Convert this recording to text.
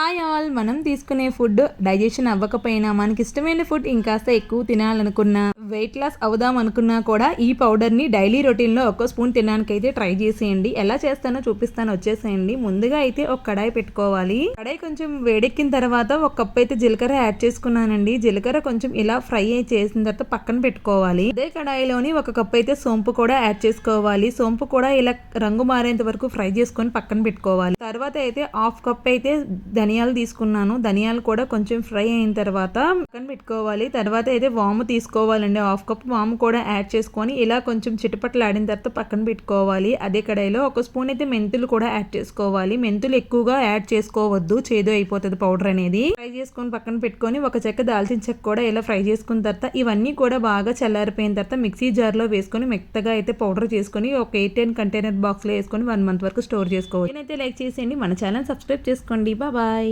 Hi all మనం తీసుకునే food digestion అవ్వకపోయినా మనకి ఇష్టమైన ఫుడ్ ఇంకాస్త ఎక్కువ తినాలనుకున్నా. వెయిట్ లాస్ అవుదాం అనుకున్నా కూడా ఈ పౌడర్ని డైలీ రొటీన్లో ఒక్కో స్పూన్ తినడానికి అయితే ట్రై చేసేయండి. ఎలా చేస్తానో చూపిస్తాను. వచ్చేసేయండి. ముందుగా అయితే ఒక కడాయి పెట్టుకోవాలి. కడాయి కొంచెం వేడెక్కిన తర్వాత ఒక కప్ అయితే జీలకర్ర యాడ్ చేసుకున్నానండి. జీలకర్ర కొంచెం ఇలా ఫ్రై అయి చేసిన తర్వాత పక్కన పెట్టుకోవాలి. అదే కడాయిలోని ఒక కప్ అయితే సోంపు కూడా యాడ్ చేసుకోవాలి. సోంపు కూడా ఇలా రంగు మారేంత వరకు ఫ్రై చేసుకొని పక్కన పెట్టుకోవాలి. తర్వాత అయితే హాఫ్ కప్ అయితే ధనియాలు తీసుకున్నాను. ధనియాలు కూడా కొంచెం ఫ్రై అయిన తర్వాత పక్కన పెట్టుకోవాలి. తర్వాత అయితే వాము తీసుకోవాలండి. హాఫ్ కప్ వాము కూడా యాడ్ చేసుకొని ఇలా కొంచెం చిటపట్లాడిన తర్వాత పక్కన పెట్టుకోవాలి. అదే కడాయిలో ఒక స్పూన్ అయితే మెంతులు కూడా యాడ్ చేసుకోవాలి. మెంతులు ఎక్కువగా యాడ్ చేసుకోవద్దు. చేదు అయిపోతుంది పౌడర్ అనేది. ఫ్రై చేసుకొని పక్కన పెట్టుకొని ఒక చెక్క దాల్చిన చెక్క కూడా ఇలా ఫ్రై చేసుకున్న తర్వాత ఇవన్నీ కూడా బాగా చల్లారిపోయిన తర్వాత మిక్సీ జార్లో వేసుకొని మెత్తగా అయితే పౌడర్ చేసుకొని ఒక ఎయిట్ టెన్ కంటైనర్ బాక్స్లో వేసుకొని వన్ మంత్ వరకు స్టోర్ చేసుకోవచ్చు. నేనైతే లైక్ చేసేయండి. మన ఛానల్ సబ్స్క్రైబ్ చేసుకోండి. బాయ్.